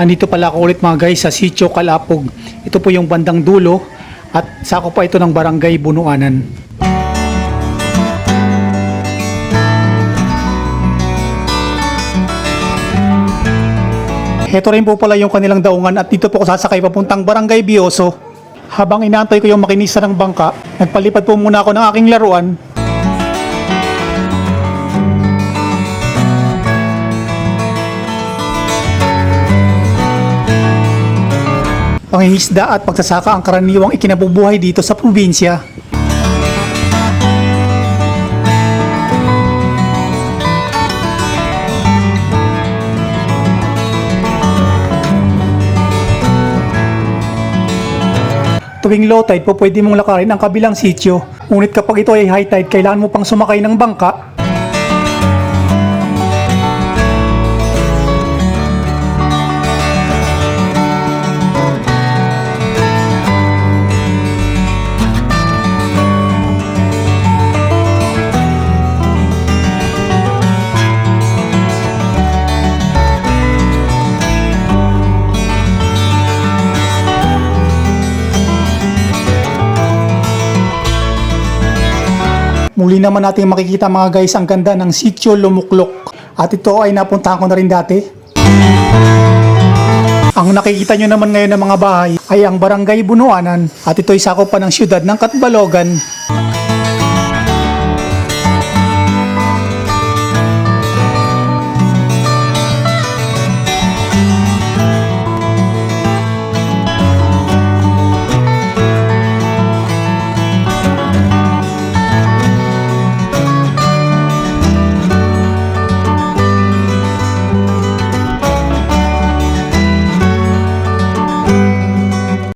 Andito pala ako ulit mga guys sa Sitio Kalapog. Ito po yung bandang dulo at sako pa ito ng barangay Bunuanan. Ito rin po pala yung kanilang daungan at dito po ako sasakay papuntang barangay Bioso. Habang inaantay ko yung makinisa ng bangka, nagpalipad po muna ako ng aking laruan Pangingisda at pagsasaka ang karaniwang ikinabubuhay dito sa probinsya. Tuwing low tide po pwede mong lakarin ang kabilang sityo. Ngunit kapag ito ay high tide, kailangan mo pang sumakay ng bangka Muli naman natin makikita mga guys ang ganda ng sitio Lumuklok. At ito ay napuntahan ko na rin dati. Ang nakikita nyo naman ngayon ng mga bahay ay ang barangay Bunuanan at ito ay sakop pa ng siyudad ng Katbalogan.